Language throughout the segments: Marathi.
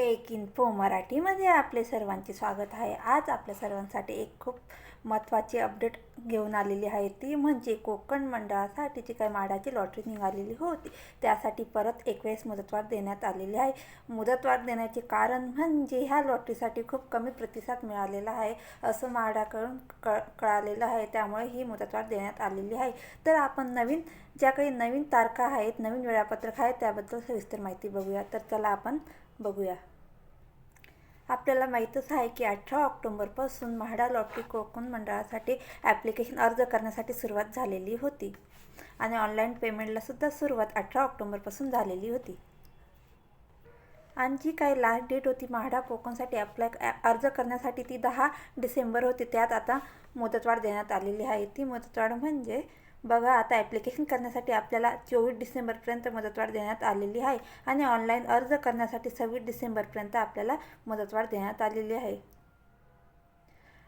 टेक इन्फो मराठीमध्ये आपले सर्वांचे स्वागत आहे. आज आपल्या सर्वांसाठी एक खूप महत्त्वाची अपडेट घेऊन आलेली आहे ती म्हणजे कोकण मंडळासाठी जी काही माडाची लॉटरी निघालेली होती त्यासाठी परत एक वेळेस मुदतवाढ देण्यात आलेली आहे. मुदतवाढ देण्याचे कारण म्हणजे ह्या लॉटरीसाठी खूप कमी प्रतिसाद मिळालेला आहे असं म्हाडाकडून कळ कळालेलं आहे. त्यामुळे ही मुदतवाढ देण्यात आलेली आहे. तर आपण नवीन ज्या काही नवीन तारखा आहेत नवीन वेळापत्रक आहेत त्याबद्दल सविस्तर माहिती बघूया. तर चला आपण बघूया. आपल्याला माहीतच आहे की अठरा ऑक्टोंबरपासून म्हाडा लॉटरी कोकण मंडळासाठी ॲप्लिकेशन अर्ज करण्यासाठी सुरुवात झालेली होती आणि ऑनलाईन पेमेंटला सुद्धा सुरुवात अठरा ऑक्टोंबरपासून झालेली होती. आणि जी काही लास्ट डेट होती म्हाडा कोकणसाठी अप्लाय अर्ज करण्यासाठी ती दहा डिसेंबर होती. त्यात आता मुदतवाढ देण्यात आलेली आहे. ती मुदतवाढ म्हणजे बघा आता ॲप्लिकेशन करण्यासाठी आपल्याला चोवीस डिसेंबरपर्यंत मुदतवाढ देण्यात आलेली आहे आणि ऑनलाईन अर्ज करण्यासाठी सव्वीस डिसेंबरपर्यंत आपल्याला मुदतवाढ देण्यात आलेली आहे.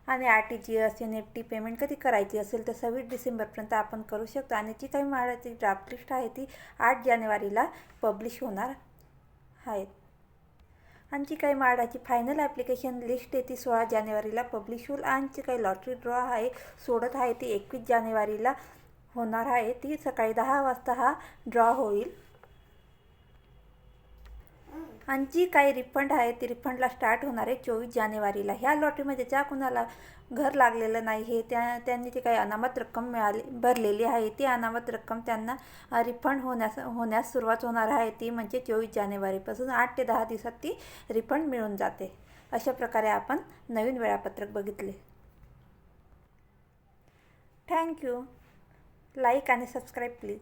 आणि R T G S N F T payment कधी करायची असेल तर सव्वीस डिसेंबरपर्यंत आपण करू शकतो आणि जी काही माळाची ड्राफ्ट लिस्ट आहे ती आठ जानेवारीला पब्लिश होणार आहेत आणि जी काही माळाची फायनल ॲप्लिकेशन लिस्ट आहे ती सोळा जानेवारीला पब्लिश होईल आणि जी काही लॉटरी ड्रॉ आहे सोडत आहे ती एकवीस जानेवारीला होणार आहे. ती सकाळी दहा वाजता हा ड्रॉ होईल. आणि जी काही रिफंड आहे. ती रिफंडला स्टार्ट होणार आहे चोवीस जानेवारीला. ह्या लॉटरीमध्ये ज्या कुणाला घर लागलेलं नाही हे त्या त्यांनी जी काही अनामत रक्कम मिळाली भरलेली आहे. ती अनामत रक्कम त्यांना रिफंड होण्यास होण्यास सुरुवात होणार आहे. ती म्हणजे चोवीस जानेवारीपासून आठ ते दहा दिवसात ती रिफंड मिळून जाते. अशा प्रकारे आपण नवीन वेळापत्रक बघितले. थँक्यू लाईक आणि सबस्क्राईब प्लीज.